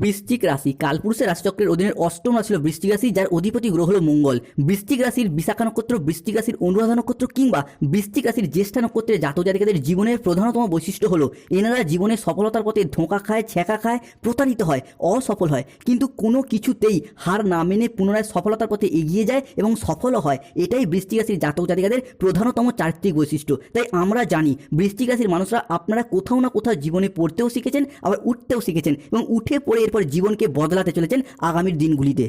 বৃশ্চিক রাশি, কালপুরুষের রাশিচক্রের অধীনে অষ্টম রাশি ছিল বৃশ্চিক রাশি, যার অধিপতি গ্রহ হল মঙ্গল। বৃশ্চিক রাশির বিশাখা নক্ষত্র, বৃশ্চিক রাশির অনুরাধা নক্ষত্র কিংবা বৃশ্চিক রাশির জ্যেষ্ঠা নক্ষত্রের জাতক জাতিকাদের জীবনের প্রধানতম বৈশিষ্ট্য হলো, এনারা জীবনে সফলতার পথে ধোঁকা খায়, ছ্যাঁকা খায়, প্রতারিত হয়, অসফল হয়। কিন্তু কোনো কিছুতেই হার না মেনে পুনরায় সফলতার পথে এগিয়ে যায় এবং সফলও হয়। এটাই বৃশ্চিক রাশির জাতক জাতিকাদের প্রধানতম চারিত্রিক বৈশিষ্ট্য। তাই আমরা জানি, বৃশ্চিক রাশির মানুষরা আপনারা কোথাও না কোথাও জীবনে পড়তেও শিখেছেন, আবার উঠতেও শিখেছেন এবং উঠে পড়ে এরপর জীবনকে বদলাতে চলেছেন আগামীর দিনগুলিতে।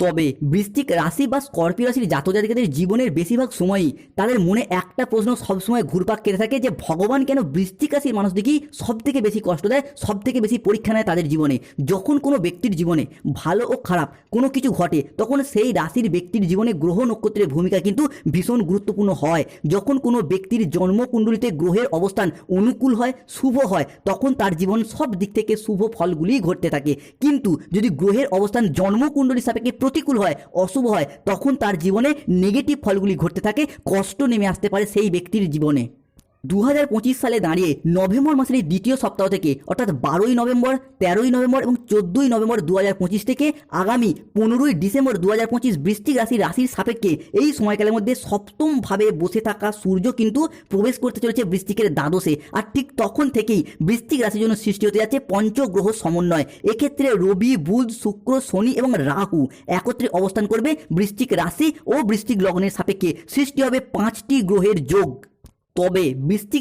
তবে বৃষ্টিক রাশি বা স্করপিও রাশির জাতক জাতিকাদের জীবনের বেশিরভাগ সময়ই তাদের মনে একটা প্রশ্ন সবসময় ঘুরপাক কেটে থাকে যে, ভগবান কেন বৃশ্চিক রাশির মানুষদেরকেই সব থেকে বেশি কষ্ট দেয় সব থেকে বেশি পরীক্ষা নেয় তাদের জীবনে? যখন কোনো ব্যক্তির জীবনে ভালো ও খারাপ কোনো কিছু ঘটে, তখন সেই রাশির ব্যক্তির জীবনে গ্রহ নক্ষত্রের ভূমিকা কিন্তু ভীষণ গুরুত্বপূর্ণ হয়। যখন কোনো ব্যক্তির জন্মকুণ্ডলিতে গ্রহের অবস্থান অনুকূল হয়, শুভ হয়, তখন তার জীবন সব দিক থেকে শুভ ফলগুলি ঘটতে থাকে। কিন্তু যদি গ্রহের অবস্থান জন্মকুণ্ডলী সাপেক্ষে প্রতিকূল হয়, অশুভ হয়, তখন তার জীবনে নেগেটিভ ফলগুলি ঘটতে থাকে, কষ্ট নেমে আসতে পারে সেই ব্যক্তির জীবনে। দু হাজার পঁচিশ সালে দাঁড়িয়ে নভেম্বর মাসের এই দ্বিতীয় সপ্তাহ থেকে, অর্থাৎ বারোই নভেম্বর, তেরোই নভেম্বর এবং চোদ্দোই নভেম্বর দু হাজার পঁচিশ থেকে আগামী পনেরোই ডিসেম্বর দু হাজার পঁচিশ বৃষ্টিক রাশি রাশির সাপেক্ষে এই সময়কালের মধ্যে সপ্তমভাবে বসে থাকা সূর্য কিন্তু প্রবেশ করতে চলেছে বৃষ্টিকের দ্বাদশে। আর ঠিক তখন থেকেই বৃষ্টিক রাশির জন্য সৃষ্টি হতে যাচ্ছে পঞ্চগ্রহ সমন্বয়। এক্ষেত্রে রবি, বুধ, শুক্র, শনি এবং রাহু একত্রে অবস্থান করবে বৃষ্টিক রাশি ও বৃষ্টিক লগ্নের সাপেক্ষে। সৃষ্টি হবে পাঁচটি গ্রহের যোগ। তবে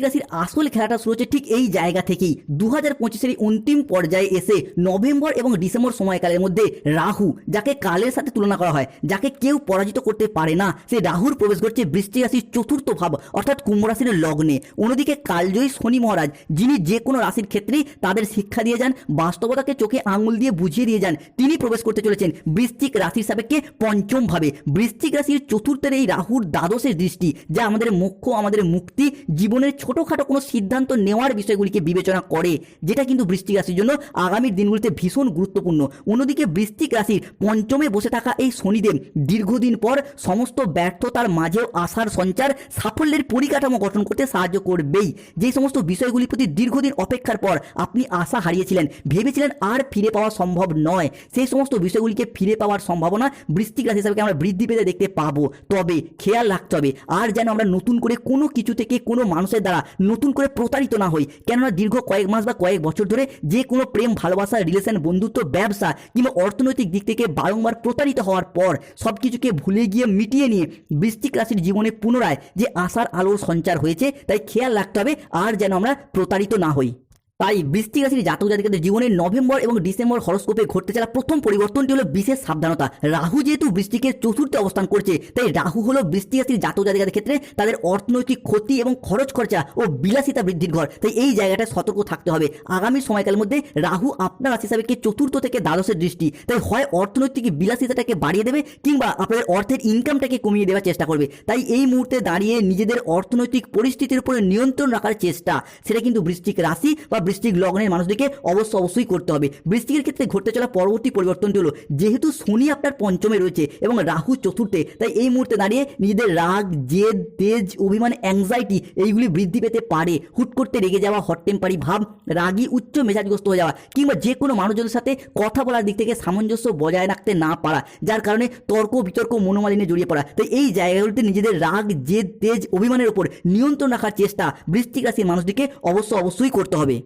রাশির আসল খেলাটা শুরু হচ্ছে ঠিক এই জায়গা থেকেই। দু হাজার পঁচিশের অন্তিম পর্যায়ে এসে নভেম্বর এবং ডিসেম্বর সময়কালের মধ্যে রাহু, যাকে কালের সাথে তুলনা করা হয়, যাকে কেউ পরাজিত করতে পারে না সেই রাহুর প্রবেশ বৃশ্চিক রাশির চতুর্থ ভাব, অর্থাৎ কুম্ভ রাশির লগ্নে। অন্যদিকে কালজয়ী শনি মহারাজ, যিনি যে কোনো রাশির ক্ষেত্রেই তাদের শিক্ষা দিয়ে যান, বাস্তবতাকে চোখে আঙুল দিয়ে বুঝিয়ে দিয়ে যান, তিনি প্রবেশ করতে চলেছেন বৃশ্চিক রাশির সাপেক্ষে পঞ্চম ভাবে। বৃশ্চিক রাশির চতুর্থের এই রাহুর দ্বাদশের দৃষ্টি, যা আমাদের মুখ্য আমাদের মুক্তি জীবনের ছোটোখাটো কোনো সিদ্ধান্ত নেওয়ার বিষয়গুলিকে বিবেচনা করে, যেটা কিন্তু বৃশ্চিক রাশির জন্য আগামী দিনগুলিতে ভীষণ গুরুত্বপূর্ণ। অন্যদিকে বৃশ্চিক রাশির পঞ্চমে বসে থাকা এই শনিদেব দীর্ঘদিন পর সমস্ত ব্যর্থতার মাঝেও আশার সঞ্চার, সাফল্যের পরিকাঠামো গঠন করতে সাহায্য করবেই। যে সমস্ত বিষয়গুলির প্রতি দীর্ঘদিন অপেক্ষার পর আপনি আশা হারিয়েছিলেন, ভেবেছিলেন আর ফিরে পাওয়া সম্ভব নয়, সেই সমস্ত বিষয়গুলিকে ফিরে পাওয়ার সম্ভাবনা বৃশ্চিক রাশি হিসাবে আমরা বৃদ্ধি পেতে দেখতে পাবো। তবে খেয়াল রাখতে হবে, আর যেন আমরা নতুন করে কোনো কিছু থেকে কোনো মানুষের দ্বারা নতুন করে প্রতারিত না হই। কেননা দীর্ঘ কয়েক মাস বা কয়েক বছর ধরে যে কোনো প্রেম, ভালোবাসা রিলেশন বন্ধুত্ব, ব্যবসা কিংবা অর্থনৈতিক দিক থেকে বারংবার প্রতারিত হওয়ার পর সব কিছুকে ভুলে গিয়ে মিটিয়ে নিয়ে বৃশ্চিক রাশির জীবনে পুনরায় যে আশার আলোর সঞ্চার হয়েছে, তাই খেয়াল রাখতে হবে আর যেন আমরা প্রতারিত না হই। তাই বৃষ্টিক রাশির জাতক জাতিকাদের জীবনে নভেম্বর এবং ডিসেম্বর হরস্কোপে ঘটতে চলা প্রথম পরিবর্তনটি হলো বিশেষ সাবধানতা। রাহু যেহেতু বৃষ্টিকের চতুর্থে অবস্থান করছে, তাই রাহু হলো বৃষ্টি রাশির জাতক জাতিকাদের ক্ষেত্রে তাদের অর্থনৈতিক ক্ষতি এবং খরচ খরচা ও বিলাসিতা বৃদ্ধির ঘর। তাই এই জায়গাটায় সতর্ক থাকতে হবে। আগামী সময়কালের মধ্যে রাহু আপনার রাশি হিসাবে চতুর্থ থেকে দ্বাদশের দৃষ্টি। তাই হয় অর্থনৈতিক বিলাসিতাটাকে বাড়িয়ে দেবে কিংবা আপনাদের অর্থের ইনকামটাকে কমিয়ে দেওয়ার চেষ্টা করবে। তাই এই মুহূর্তে দাঁড়িয়ে নিজেদের অর্থনৈতিক পরিস্থিতির উপরে নিয়ন্ত্রণ রাখার চেষ্টা। সেটা কিন্তু বৃষ্টিক রাশি বা বৃশ্চিক লগ্নের মানুষদেরকে অবশ্য অবশ্যই করতে হবে। বৃশ্চিকের ক্ষেত্রে ঘটতে চলা পরবর্তী পরিবর্তনটি হলো, যেহেতু শনি আপনার পঞ্চমে রয়েছে এবং রাহু চতুর্থে, তাই এই মুহূর্তে দাঁড়িয়ে নিজেদের রাগ, জেদ, তেজ, অভিমান অ্যাংজাইটি এইগুলি বৃদ্ধি পেতে পারে। হুট করতে রেগে যাওয়া হট টেম্পারি ভাব, রাগী, উচ্চ মেজাজগ্রস্ত হয়ে যাওয়া, কিংবা যে কোনো মানুষজনের সাথে কথা বলার দিক থেকে সামঞ্জস্য বজায় রাখতে না পারা, যার কারণে তর্ক, বিতর্ক, মনোমালিন্যে জড়িয়ে পড়া। তাই এই জায়গাগুলিতে নিজেদের রাগ, জেদ, তেজ, অভিমানের উপর নিয়ন্ত্রণ রাখার চেষ্টা বৃষ্টিক রাশির মানুষটিকে অবশ্য অবশ্যই করতে হবে।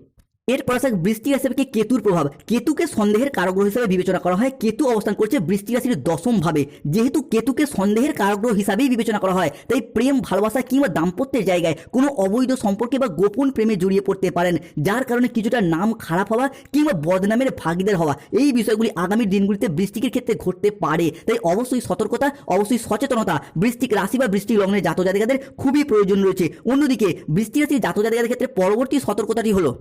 এরপর আসে বৃষ্টি রাশি থেকে কেতুর প্রভাব? কেতুকে সন্দেহের কারগ্রহ হিসাবে বিবেচনা করা হয়। কেতু অবস্থান করছে বৃষ্টি রাশির দশম ভাবে। যেহেতু কেতুকে সন্দেহের কারগ্রহ হিসাবেই বিবেচনা করা হয়, তাই প্রেম, ভালোবাসা কিংবা দাম্পত্যের জায়গায় কোনো অবৈধ সম্পর্কে বা গোপন প্রেমে জড়িয়ে পড়তে পারেন, যার কারণে কিছুটা নাম খারাপ হওয়া কিংবা বদনামের ভাগিদার হওয়া, এই বিষয়গুলি আগামী দিনগুলিতে বৃষ্টিকের ক্ষেত্রে ঘটতে পারে। তাই অবশ্যই সতর্কতা, অবশ্যই সচেতনতা, বৃষ্টিক রাশি বা বৃষ্টিক লগ্নের জাতক জাতিকাদের খুবই প্রয়োজন রয়েছে। অন্যদিকে, বৃষ্টি রাশির জাতক জাতিকাদের ক্ষেত্রে পরবর্তী সতর্কতাটি হলো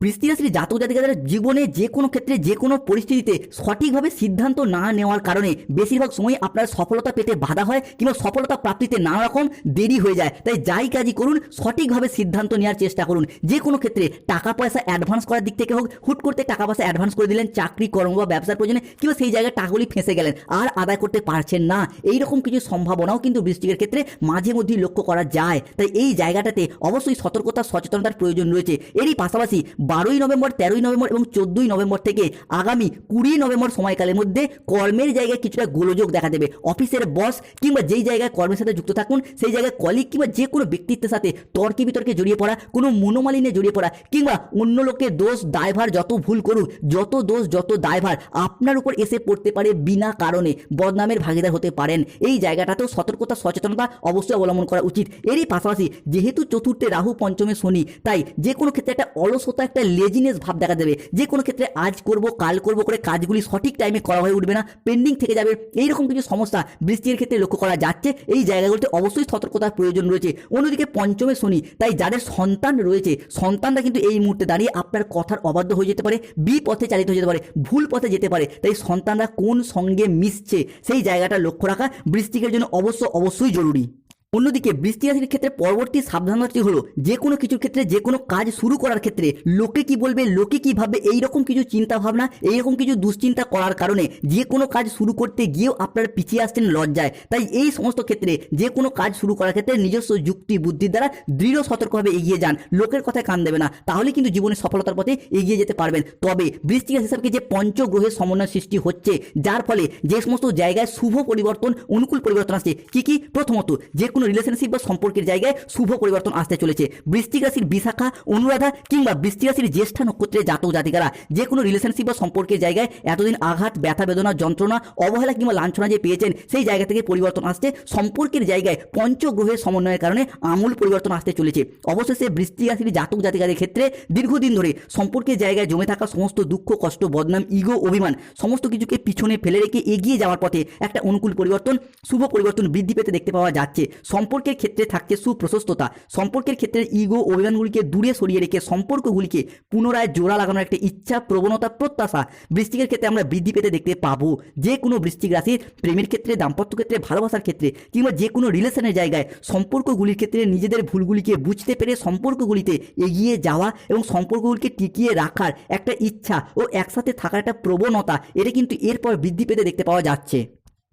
বৃষ্টি রাশির জাতক জাতিকাদের জীবনে যে কোনো ক্ষেত্রে, যে কোনো পরিস্থিতিতে সঠিকভাবে সিদ্ধান্ত না নেওয়ার কারণে বেশিরভাগ সময় আপনার সফলতা পেতে বাধা হয় কিংবা সফলতা প্রাপ্তিতে নানা রকম দেরি হয়ে যায়। তাই যাই কাজই করুন, সঠিকভাবে সিদ্ধান্ত নেওয়ার চেষ্টা করুন। যে কোনো ক্ষেত্রে টাকা পয়সা অ্যাডভান্স করার দিক থেকে হোক, হুট করতে টাকা পয়সা অ্যাডভান্স করে দিলেন, চাকরি, কর্ম বা ব্যবসার প্রয়োজনে, কিংবা সেই জায়গায় টাকাগুলি ফেঁসে গেলেন, আর আদায় করতে পারছেন না। এই রকম কিছু সম্ভাবনাও কিন্তু বৃষ্টিকের ক্ষেত্রে মাঝে মধ্যেই লক্ষ্য করা যায়। তাই এই জায়গাটাতে অবশ্যই সতর্কতা, সচেতনতার প্রয়োজন রয়েছে। এরই পাশাপাশি বারোই নভেম্বর, তেরোই নভেম্বর এবং চোদ্দোই নভেম্বর থেকে আগামী কুড়ি নভেম্বর সময়কালের মধ্যে কর্মের জায়গায় কিছুটা গোলযোগ দেখা দেবে। অফিসের বস কিংবা যেই জায়গায় কর্মের সাথে যুক্ত থাকুন, সেই জায়গায় কলিগ কিংবা যে কোনো ব্যক্তিত্বের সাথে তর্কে বিতর্কে জড়িয়ে পড়া, কোনো মনোমালিন্যে জড়িয়ে পড়া কিংবা অন্য লোকের দোষ, দায়ভার যত ভুল করুক, যত দোষ, যত দায়ভার আপনার উপর এসে পড়তে পারে বিনা কারণে বদনামের ভাগিদার হতে পারেন। এই জায়গাটাতেও সতর্কতা, সচেতনতা অবশ্যই অবলম্বন করা উচিত। এরই পাশাপাশি যেহেতু চতুর্থে রাহু, পঞ্চমে শনি, তাই যে কোনো ক্ষেত্রে একটা অলসতা একটা লেজিনেস ভাব দেখা দেবে। যে কোনো ক্ষেত্রে আজ করব, কাল করব করে কাজগুলি সঠিক টাইমে করা হয়ে উঠবে না পেন্ডিং থেকে যাবে। এইরকম কিছু সমস্যা বৃষ্টির ক্ষেত্রে লক্ষ্য করা যাচ্ছে। এই জায়গাগুলোতে অবশ্যই সতর্কতার প্রয়োজন রয়েছে। অন্যদিকে পঞ্চমে শনি, তাই যাদের সন্তান রয়েছে, সন্তানরা কিন্তু এই মুহূর্তে দাঁড়িয়ে আপনার কথার অবাধ্য হয়ে যেতে পারে বি পথে চালিত হয়ে যেতে পারে, ভুল পথে যেতে পারে। তাই সন্তানরা কোন সঙ্গে মিশছে, সেই জায়গাটা লক্ষ্য রাখা বৃষ্টিকের জন্য অবশ্য অবশ্যই জরুরি। অন্যদিকে বৃষ্টি রাশির ক্ষেত্রে পরবর্তী সাবধানতাটি হলো যে কোনো কিছুর ক্ষেত্রে যে কোনো কাজ শুরু করার ক্ষেত্রে লোকে কি বলবে, লোকে কি ভাববে, এইরকম কিছু চিন্তা ভাবনা এইরকম কিছু দুশ্চিন্তা করার কারণে যে কোনো কাজ শুরু করতে গিয়েও আপনারা পিছিয়ে আসছেন লজ্জায়। তাই এই সমস্ত ক্ষেত্রে যে কোনো কাজ শুরু করার ক্ষেত্রে নিজস্ব যুক্তি বুদ্ধির দ্বারা দৃঢ় সতর্কভাবে এগিয়ে যান। লোকের কথায় কান দেবে না। তাহলে কিন্তু জীবনে সফলতার পথে এগিয়ে যেতে পারবেন। তবে বৃষ্টি রাশি হিসাবে যে পঞ্চগ্রহের সমন্বয় সৃষ্টি হচ্ছে, যার ফলে যে সমস্ত জায়গায় শুভ পরিবর্তন, অনুকূল পরিবর্তন আসছে, কি কি? প্রথমত, যে কোনো রিলেশনশিপ বা সম্পর্কের জায়গায় শুভ পরিবর্তন আসতে চলেছে। বৃষ্টিক রাশির বিশাখা, অনুরাধা কিংবা বৃষ্টিক রাশির জ্যেষ্ঠা নক্ষত্রের জাতক জাতিকারা, যে কোনো রিলেশনশিপ বা সম্পর্কের জায়গায় এতদিন আঘাত, ব্যথা, বেদনা, যন্ত্রণা, অবহেলা কিংবা লাঞ্ছনা যে পেয়েছেন, সেই জায়গা থেকে পরিবর্তন আসছে। সম্পর্কের জায়গায় পঞ্চগ্রহের সমন্বয়ের কারণে আমূল পরিবর্তন আসতে চলেছে। অবশেষে বৃষ্টি রাশির জাতক জাতিকাদের ক্ষেত্রে দীর্ঘদিন ধরে সম্পর্কের জায়গায় জমে থাকা সমস্ত দুঃখ, কষ্ট, বদনাম ইগো অভিমান, সমস্ত কিছুকে পিছনে ফেলে রেখে এগিয়ে যাওয়ার পথে একটা অনুকূল পরিবর্তন, শুভ পরিবর্তন বৃদ্ধি পেতে দেখতে পাওয়া যাচ্ছে। সম্পর্কের ক্ষেত্রে থাকছে সুপ্রশস্ততা। সম্পর্কের ক্ষেত্রে ইগো অভিমানগুলিকে দূরে সরিয়ে রেখে সম্পর্কগুলিকে পুনরায় জোড়া লাগানোর একটা ইচ্ছা, প্রবণতা, প্রত্যাশা বৃষ্টিকের ক্ষেত্রে আমরা বৃদ্ধি পেতে দেখতে পাবো। যে কোনো বৃষ্টিক রাশির প্রেমের ক্ষেত্রে, দাম্পত্য ক্ষেত্রে, ভালোবাসার ক্ষেত্রে কিংবা যে কোনো রিলেশনের জায়গায় সম্পর্কগুলির ক্ষেত্রে নিজেদের ভুলগুলিকে বুঝতে পেরে সম্পর্কগুলিতে এগিয়ে যাওয়া এবং সম্পর্কগুলিকে টিকিয়ে রাখার একটা ইচ্ছা ও একসাথে থাকার একটা প্রবণতা, এটা কিন্তু এরপর বৃদ্ধি পেতে দেখতে পাওয়া যাচ্ছে।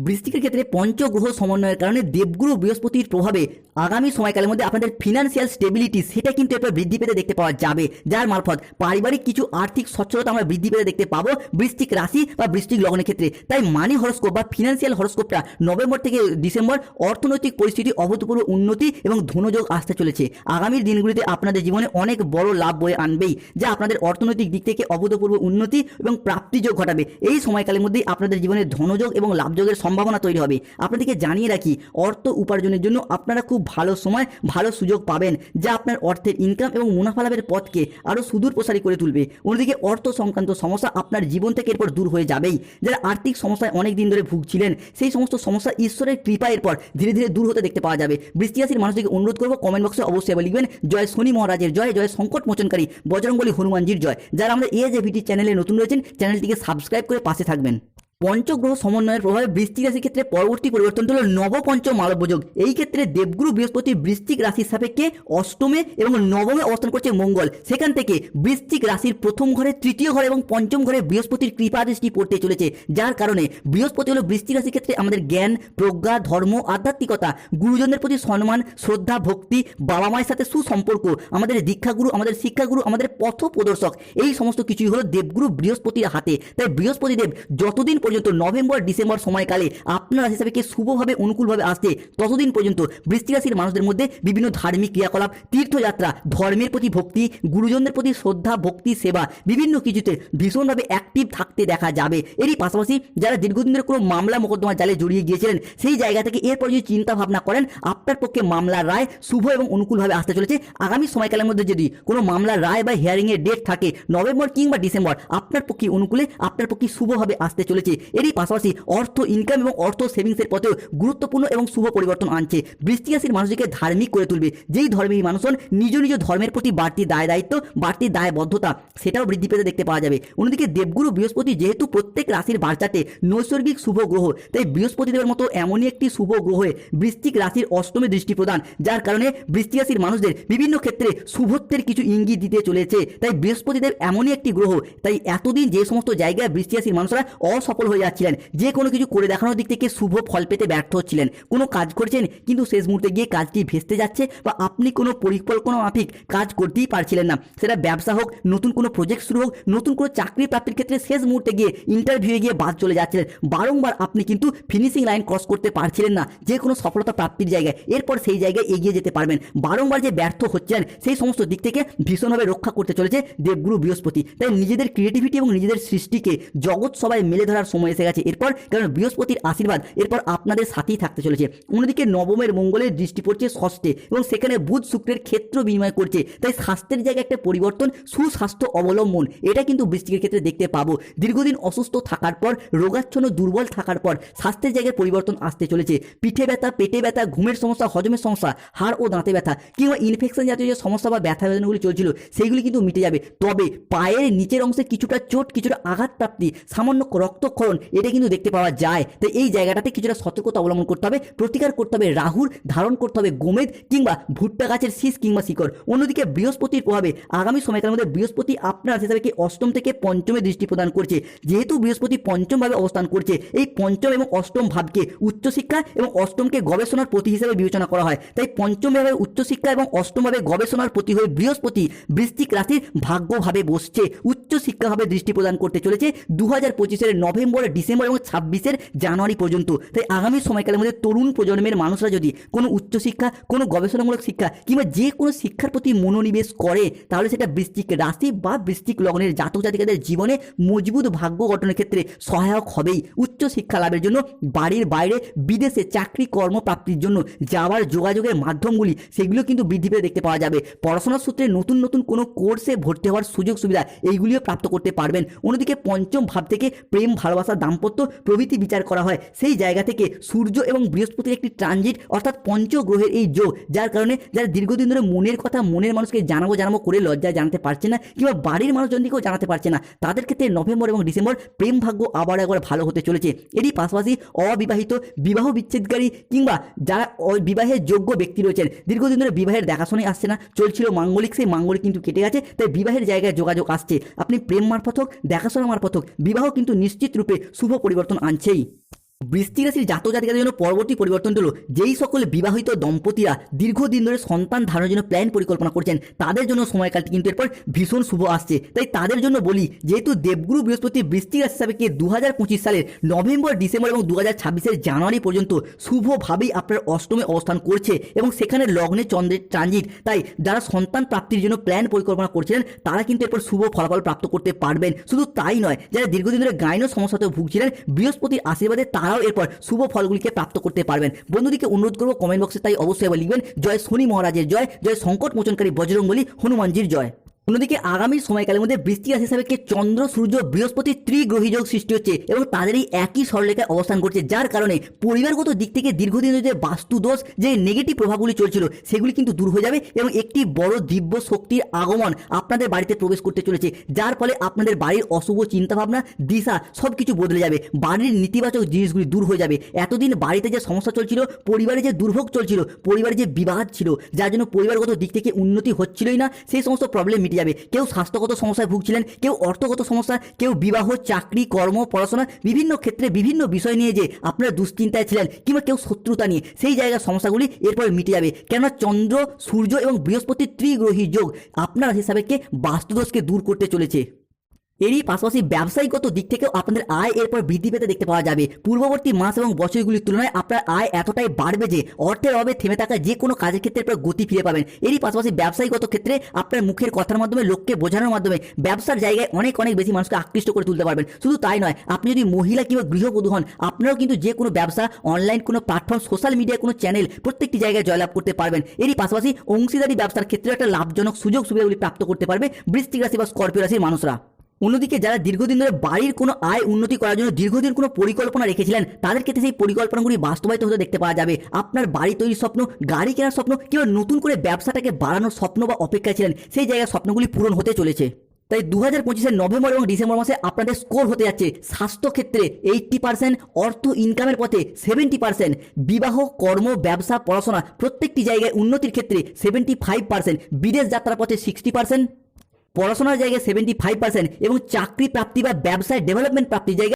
বৃষ্টিকের ক্ষেত্রে পঞ্চগ্রহ সমন্বয়ের কারণে দেবগুরু বৃহস্পতির প্রভাবে আগামী সময়কালের মধ্যে আপনাদের ফিনান্সিয়াল স্টেবিলিটি সেটা কিন্তু এরপর বৃদ্ধি পেতে দেখতে পাওয়া যাবে। যার মারফত পারিবারিক কিছু আর্থিক সচ্ছলতা আমরা বৃদ্ধি পেতে দেখতে পাবো বৃষ্টিক রাশি বা বৃষ্টিক লগ্নের ক্ষেত্রে। তাই মানি হরস্কোপ বা ফিনান্সিয়াল হরস্কোপটা নভেম্বর থেকে ডিসেম্বর অর্থনৈতিক পরিস্থিতি, অভূতপূর্ব উন্নতি এবং ধনযোগ আসতে চলেছে। আগামী দিনগুলিতে আপনাদের জীবনে অনেক বড় লাভ বয়ে আনবেই, যা আপনাদের অর্থনৈতিক দিক থেকে অভূতপূর্ব উন্নতি এবং প্রাপ্তিযোগ ঘটাবে। এই সময়কালের মধ্যেই আপনাদের জীবনে ধনযোগ এবং লাভযোগের সম্ভাবনা তৈরি হবে। আপনাদেরকে জানিয়ে রাখি, অর্থ উপার্জনের জন্য আপনারা খুব ভালো সময়, ভালো সুযোগ পাবেন, যা আপনার অর্থের ইনকাম এবং মুনাফা লাভের পথকে আরও সুদূর প্রসারী করে তুলবে। অন্যদিকে অর্থ সংক্রান্ত সমস্যা আপনার জীবন থেকে এরপর দূর হয়ে যাবেই। যারা আর্থিক সমস্যায় অনেক দিন ধরে ভুগছিলেন, সেই সমস্ত সমস্যা ঈশ্বরের কৃপা এরপর ধীরে ধীরে দূর হতে দেখতে পাওয়া যাবে। বৃষ্টি রাশির মানুষদেরকে অনুরোধ করব কমেন্ট বক্সে অবশ্যই লিখবেন, জয় শনি মহারাজের জয় জয় সংকট মোচনকারী বজরঙ্গলী হনুমানজির জয়। যারা আমাদের এ যে ভিটি চ্যানেলে নতুন রয়েছেন চ্যানেলটিকে সাবস্ক্রাইব করে পাশে থাকবেন। পঞ্চগ্রহ সমন্বয়ের প্রভাবে বৃষ্টিক রাশির ক্ষেত্রে পরবর্তী পরিবর্তন হল নবপঞ্চ মালব্যযোগ এই ক্ষেত্রে দেবগুরু বৃহস্পতি বৃষ্টিক রাশির সাপেক্ষে অষ্টমে এবং নবমে অবস্থান করছে মঙ্গল। সেখান থেকে বৃষ্টিক রাশির প্রথম ঘরে, তৃতীয় ঘরে এবং পঞ্চম ঘরে বৃহস্পতির কৃপা দৃষ্টি পড়তে চলেছে। যার কারণে বৃহস্পতি হলো বৃষ্টিক রাশির ক্ষেত্রে আমাদের জ্ঞান, প্রজ্ঞা, ধর্ম, আধ্যাত্মিকতা, গুরুজনদের প্রতি সম্মান, শ্রদ্ধা, ভক্তি, বাবা মায়ের সাথে সুসম্পর্ক, আমাদের দীক্ষাগুরু, আমাদের শিক্ষাগুরু, আমাদের পথ প্রদর্শক এই সমস্ত কিছুই হলো দেবগুরু বৃহস্পতির হাতে। তাই বৃহস্পতি দেব যতদিন পর্যন্ত নভেম্বর, ডিসেম্বর সময়কালে আপনার রাশি হিসাবে শুভভাবে, অনুকূলভাবে আসছে, ততদিন পর্যন্ত বৃষ্টি রাশির মানুষদের মধ্যে বিভিন্ন ধার্মিক ক্রিয়াকলাপ, তীর্থযাত্রা, ধর্মের প্রতি ভক্তি, গুরুজনদের প্রতি শ্রদ্ধা, ভক্তি, সেবা, বিভিন্ন কিছুতে ভীষণভাবে অ্যাক্টিভ থাকতে দেখা যাবে। এরই পাশাপাশি যারা দীর্ঘদিন ধরে কোনো মামলা মোকদ্দমা জালে জড়িয়ে গিয়েছিলেন, সেই জায়গা থেকে এরপর যদি চিন্তা ভাবনা করেন, আপনার পক্ষে মামলার রায় শুভ এবং অনুকূলভাবে আসতে চলেছে। আগামী সময়কালের মধ্যে যদি কোনো মামলার রায় বা হিয়ারিংয়ের ডেট থাকে, নভেম্বর কিংবা ডিসেম্বর, আপনার পক্ষে অনুকূলে, আপনার পক্ষে শুভভাবে আসতে চলেছে। এরই পাশাপাশি অর্থ ইনকাম এবং অর্থ সেভিংসের পথেও গুরুত্বপূর্ণ এবং শুভ পরিবর্তন আনছে। বৃষ্টি রাশির মানুষকে ধার্মিক করে তুলবে। যেই ধর্মের মানুষজন নিজ নিজ ধর্মের প্রতি বাড়তি দায় দায়িত্ব, বাড়তি দায়বদ্ধতা, সেটাও বৃদ্ধি পেতে দেখতে পাওয়া যাবে। অন্যদিকে দেবগুরু বৃহস্পতি যেহেতু প্রত্যেক রাশির বার্চাতে নৈসর্গিক শুভ গ্রহ, তাই বৃহস্পতিদেবের মতো এমনই একটি শুভ গ্রহে বৃষ্টিক রাশির অষ্টমে দৃষ্টি প্রদান, যার কারণে বৃষ্টি রাশির মানুষদের বিভিন্ন ক্ষেত্রে শুভত্বের কিছু ইঙ্গিত দিতে চলেছে। তাই বৃহস্পতিদেব এমনই একটি গ্রহ, তাই এতদিন যে সমস্ত জায়গায় বৃষ্টি রাশির মানুষরা অসফল অসফল হয়ে যাচ্ছিলেন। যে কোনো কিছু করে দেখানোর দিক থেকে শুভ ফল পেতে ব্যর্থ হচ্ছিলেন। কোনো কাজ করছেন, কিন্তু শেষ মুহূর্তে গিয়ে কাজটি ভেস্তে যাচ্ছে বা আপনি কোনো পরিকল্পনা মাফিক কাজ করতেই পারছিলেন না। সেটা ব্যবসা হোক, নতুন কোনো প্রজেক্ট শুরু হোক, নতুন কোনো চাকরি প্রাপ্তির ক্ষেত্রে শেষ মুহূর্তে গিয়ে ইন্টারভিউয়ে গিয়ে বাদ চলে যাচ্ছিলেন। বারংবার আপনি কিন্তু ফিনিশিং লাইন ক্রস করতে পারছিলেন না। যে কোনো সফলতা প্রাপ্তির জায়গায়, এরপর সেই জায়গায় এগিয়ে যেতে পারবেন। বারংবার যে ব্যর্থ হচ্ছেন সেই সমস্ত দিক থেকে ভীষণভাবে রক্ষা করতে চলেছে দেবগুরু বৃহস্পতি। তাই নিজেদের ক্রিয়েটিভিটি এবং নিজেদের সৃষ্টিকে জগৎ সবাই মেলে ধরার সময় এসে গেছে। এরপর কারণ বৃহস্পতির আশীর্বাদ, এরপর আপনাদের সাথেই থাকতে চলেছে। অন্যদিকে নবমের মঙ্গলের দৃষ্টি পড়ছে ষষ্ঠে এবং সেখানে বুধ শুক্রের ক্ষেত্র বিনিময় করছে। তাই স্বাস্থ্যের জায়গায় একটা পরিবর্তন, সুস্বাস্থ্য অবলম্বন, এটা কিন্তু বৃষ্টিকের ক্ষেত্রে দেখতে পাবো। দীর্ঘদিন অসুস্থ থাকার পর, রোগাচ্ছন্ন, দুর্বল থাকার পর স্বাস্থ্যের জায়গায় পরিবর্তন আসতে চলেছে। পিঠে ব্যথা, পেটে ব্যথা, ঘুমের সমস্যা, হজমের সমস্যা, হাড় ও দাঁতে ব্যথা কিংবা ইনফেকশন জাতীয় যে সমস্যা বা ব্যথা বেদনাগুলি চলছিল সেইগুলি কিন্তু মিটে যাবে। তবে পায়ের নিচের অংশে কিছুটা চোট, কিছুটা আঘাত প্রাপ্তি, সামান্য রক্তক্ষরণ এটা কিন্তু দেখতে পাওয়া যায়। তাই এই জায়গাটাতে কিছুটা সতর্কতা অবলম্বন করতে হবে, প্রতিকার করতে হবে রাহুর ধারণ করতে হবে গোমেদ কিংবা ভুট্টা গাছের শীষ কিংবা শিকড়। অন্যদিকে বৃহস্পতির প্রভাবে আগামী সময়কালের মধ্যে বৃহস্পতি আপনার হিসাবে কি অষ্টম থেকে পঞ্চমে দৃষ্টি প্রদান করছে। যেহেতু বৃহস্পতি পঞ্চমভাবে অবস্থান করছে, এই পঞ্চম এবং অষ্টম ভাবকে উচ্চশিক্ষা এবং অষ্টমকে গবেষণার প্রতি হিসেবে বিবেচনা করা হয়। তাই পঞ্চমভাবে উচ্চশিক্ষা এবং অষ্টমভাবে গবেষণার প্রতি হয়ে বৃহস্পতি বৃশ্চিক রাশির ভাগ্যভাবে বসছে। উচ্চশিক্ষাভাবে দৃষ্টি প্রদান করতে চলেছে। দু হাজার পঁচিশের নভেম্বর ডিসেম্বর এবং ছাব্বিশের জানুয়ারি পর্যন্ত। তাই আগামী সময়কালের মধ্যে তরুণ প্রজন্মের মানুষরা যদি কোনো উচ্চশিক্ষা, কোনো গবেষণামূলক শিক্ষা কিংবা যে কোনো শিক্ষার প্রতি মনোনিবেশ করে, তাহলে সেটা বৃশ্চিক রাশি বা বৃষ্টিক লগ্নের জাতক জাতিকাদের জীবনে মজবুত ভাগ্য গঠনের ক্ষেত্রে সহায়ক হবেই। উচ্চ শিক্ষা লাভের জন্য বাড়ির বাইরে বিদেশে চাকরি কর্মপ্রাপ্তির জন্য যাওয়ার যোগাযোগের মাধ্যমগুলি, সেগুলো কিন্তু বৃদ্ধি পেয়ে দেখতে পাওয়া যাবে। পড়াশোনার সূত্রে নতুন নতুন কোনো কোর্সে ভর্তি হওয়ার সুযোগ সুবিধা এইগুলিও প্রাপ্ত করতে পারবেন। অন্যদিকে পঞ্চম ভাব থেকে প্রেম, ভালোবাসা দাম্পত্য প্রভৃতি বিচার করা হয়। সেই জায়গা থেকে সূর্য এবং বৃহস্পতির একটি ট্রানজিট অর্থাৎ পঞ্চগ্রহের এই যোগ, যার কারণে যারা দীর্ঘদিন ধরে মনের কথা, মনের মানুষকে জানাব জানাব করে লজ্জায় জানাতে পারছে না, কিংবা বাড়ির মানুষজনকেও জানাতে পারছে না, তাদের ক্ষেত্রে নভেম্বর এবং ডিসেম্বর প্রেম ভাগ্য আবার একবার ভালো হতে চলেছে। এরই পাশাপাশি অবিবাহিত, বিবাহ বিচ্ছেদকারী কিংবা যারা বিবাহের যোগ্য ব্যক্তি রয়েছেন, দীর্ঘদিন ধরে বিবাহের দেখাশোনাই আসছে না, চলছিল মাঙ্গলিক, সেই মাঙ্গলিক কিন্তু কেটে গেছে, তাই বিবাহের জায়গায় যোগাযোগ আসছে। আপনি প্রেম মারফত হোক, দেখাশোনা মারফত হোক, বিবাহ কিন্তু নিশ্চিত রূপে শুভ পরিবর্তন আনছেই। বৃষ্টিক রাশির জাতক জাতিকাদের জন্য পরবর্তী পরিবর্তন হলো যেই সকল বিবাহিত দম্পতিরা দীর্ঘদিন ধরে সন্তান ধারণের জন্য প্ল্যান পরিকল্পনা করছেন, তাদের জন্য সময়কালটি কিন্তু এরপর ভীষণ শুভ আসছে। তাই তাদের জন্য বলি, যেহেতু দেবগুরু বৃহস্পতি বৃষ্টিক রাশি হিসাবে দু হাজার সালের নভেম্বর, ডিসেম্বর এবং দু হাজার ছাব্বিশের জানুয়ারি পর্যন্ত শুভভাবেই আপনার অষ্টমে অবস্থান করছে এবং সেখানে লগ্নে চন্দ্রের ট্রানজিট তাই যারা সন্তান প্রাপ্তির জন্য প্ল্যান পরিকল্পনা করছিলেন তারা কিন্তু এরপর শুভ ফলাফল প্রাপ্ত করতে পারবেন। শুধু তাই নয়, যারা দীর্ঘদিন ধরে গাইনো সমস্যাতেও ভুগছিলেন, বৃহস্পতির আশীর্বাদে তারাও এরপর শুভ ফলগুলিকে প্রাপ্ত করতে পারবেন। বন্ধুদিকে অনুরোধ করব কমেন্ট বক্সে তাই অবশ্যই লিখবেন, জয় শনি মহারাজের জয় জয় সংকট মোচনকারী বজরঙ্গলী হনুমানজির জয়। অন্যদিকে আগামী সময়কালের মধ্যে বৃষ্টি রাশি কি চন্দ্র, সূর্য, বৃহস্পতি ত্রিগ্রহী যোগ সৃষ্টি হচ্ছে এবং তাদের এই একই সরলেখায় অবস্থান করছে, যার কারণে পরিবারগত দিক থেকে দীর্ঘদিন যে বাস্তু দোষ যে নেগেটিভ প্রভাবগুলি চলছিল, সেগুলি কিন্তু দূর হয়ে যাবে এবং একটি বড় দিব্য শক্তির আগমন আপনাদের বাড়িতে প্রবেশ করতে চলেছে, যার ফলে আপনাদের বাড়ির অশুভ চিন্তাভাবনা, দিশা সব কিছু বদলে যাবে, বাড়ির নেতিবাচক জিনিসগুলি দূর হয়ে যাবে। এতদিন বাড়িতে যে সমস্যা চলছিল, পরিবারে যে দুর্ভোগ চলছিল, পরিবারে যে বিবাদ ছিল, যার জন্য পরিবারগত দিক থেকে উন্নতি হচ্ছিলই না, সেই সমস্ত প্রবলেম মিটে যাবে। কেউ স্বাস্থ্যগত সমস্যায় ভুগছিলেন, কেউ অর্থগত সমস্যা, কেউ বিবাহ, চাকরি, কর্ম, পড়াশোনা, বিভিন্ন ক্ষেত্রে বিভিন্ন বিষয় নিয়ে যে আপনারা দুশ্চিন্তায় ছিলেন কিংবা কেউ শত্রুতা নিয়ে, সেই জায়গার সমস্যাগুলি এরপরে মিটে যাবে। কেননা চন্দ্র, সূর্য এবং বৃহস্পতির ত্রিগ্রহী যোগ আপনার হিসাবে কে বাস্তুদোষকে দূর করতে চলেছে? এরই পাশাপাশি ব্যবসায়িকগত দিক থেকেও আপনাদের আয় এরপর বৃদ্ধি পেতে দেখতে পাওয়া যাবে। পূর্ববর্তী মাস এবং বছরগুলির তুলনায় আপনার আয় এতটাই বাড়বে যে অর্থের অভাবে থেমে থাকা যে কোনো কাজের ক্ষেত্রে এরপর গতি ফিরে পাবেন। এরই পাশাপাশি ব্যবসায়িকগত ক্ষেত্রে আপনার মুখের কথার মাধ্যমে, লোককে বোঝানোর মাধ্যমে ব্যবসার জায়গায় অনেক অনেক বেশি মানুষকে আকৃষ্ট করে তুলতে পারবেন। শুধু তাই নয়, আপনি যদি মহিলা কিংবা গৃহবধূ হন, আপনারাও কিন্তু যে কোনো ব্যবসা অনলাইন কোনো প্ল্যাটফর্ম সোশ্যাল মিডিয়া কোনো চ্যানেল প্রত্যেকটি জায়গায় জয়লাভ করতে পারবেন। এরই পাশাপাশি অংশীদারি ব্যবসার ক্ষেত্রে একটা লাভজনক সুযোগ সুবিধাগুলি প্রাপ্ত করতে পারবে বৃষ্টিক রাশি বা স্করপিও রাশির মানুষরা। অন্যদিকে যারা দীর্ঘদিন ধরে বাড়ির কোনো আয় উন্নতি করার জন্য দীর্ঘদিন কোনো পরিকল্পনা রেখেছিলেন, তাদের ক্ষেত্রে সেই পরিকল্পনাগুলি বাস্তবায়িত হতে দেখতে পাওয়া যাবে। আপনার বাড়ি তৈরির স্বপ্ন, গাড়ি কেনার স্বপ্ন, কিংবা নতুন করে ব্যবসাটাকে বাড়ানোর স্বপ্ন বা অপেক্ষায় ছিলেন, সেই জায়গায় স্বপ্নগুলি পূরণ হতে চলেছে। তাই দু হাজার পঁচিশের নভেম্বর এবং ডিসেম্বর মাসে আপনাদের স্কোর হতে যাচ্ছে। স্বাস্থ্যক্ষেত্রে এইট্টি পার্সেন্ট, অর্থ ইনকামের পথে সেভেন্টি পার্সেন্ট, বিবাহ, কর্ম, ব্যবসা, পড়াশোনা প্রত্যেকটি জায়গায় উন্নতির ক্ষেত্রে সেভেন্টি ফাইভ পার্সেন্ট, বিদেশ যাত্রার পথে সিক্সটি পার্সেন্ট। পড়াশোনার জায়গায় সেভেন্টি ফাইভ পার্সেন্ট এবং চাকরি প্রাপ্তি বা ব্যবসায় ডেভেলপমেন্ট প্রাপ্তির জায়গায়